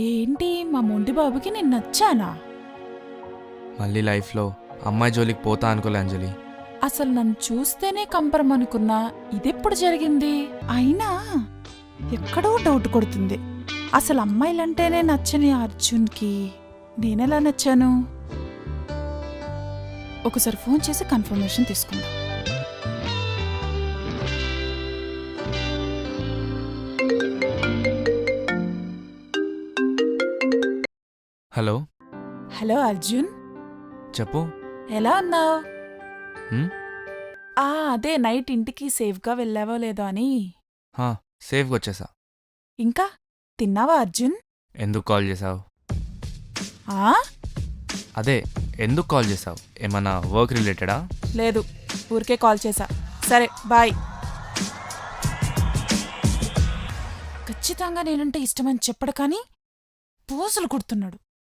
ఏంటి మా మొండి బాబుకి నేను నచ్చానా? మళ్ళీ లైఫ్లో అమ్మాయి జోలికి పోతా అనుకోలే అంజలి. అసలు నన్ను చూస్తేనే కంపరం అనుకున్నా ఇదెప్పుడు జరిగింది? అయినా ఎక్కడో డౌట్ కొడుతుంది. అసలు అమ్మాయిలంటేనే నచ్చని అర్జున్కి నేనెలా నచ్చాను? ఒకసారి ఫోన్ చేసి కన్ఫర్మేషన్ తీసుకుందాం. హలో. హలో అర్జున్. చెప్పు. ఎలా ఉన్నావు? హ్మ్? ఆ అదే నైట్ ఇంటికి సేఫ్గా వెళ్ళావో లేదో అని. హా, సేఫ్గా వచ్చేసా. ఇంకా? తిన్నావా అర్జున్? ఎందుకు కాల్ చేసావు? ఆ? అదే ఎందుకు కాల్ చేసావు? ఏమన్నా వర్క్ రిలేటెడా? లేదు ఊరికే కాల్ చేశా సరే బాయ్. ఖచ్చితంగా నేనంటే ఇష్టమని చెప్పడు కానీ పోజులు కుడుతున్నాడు.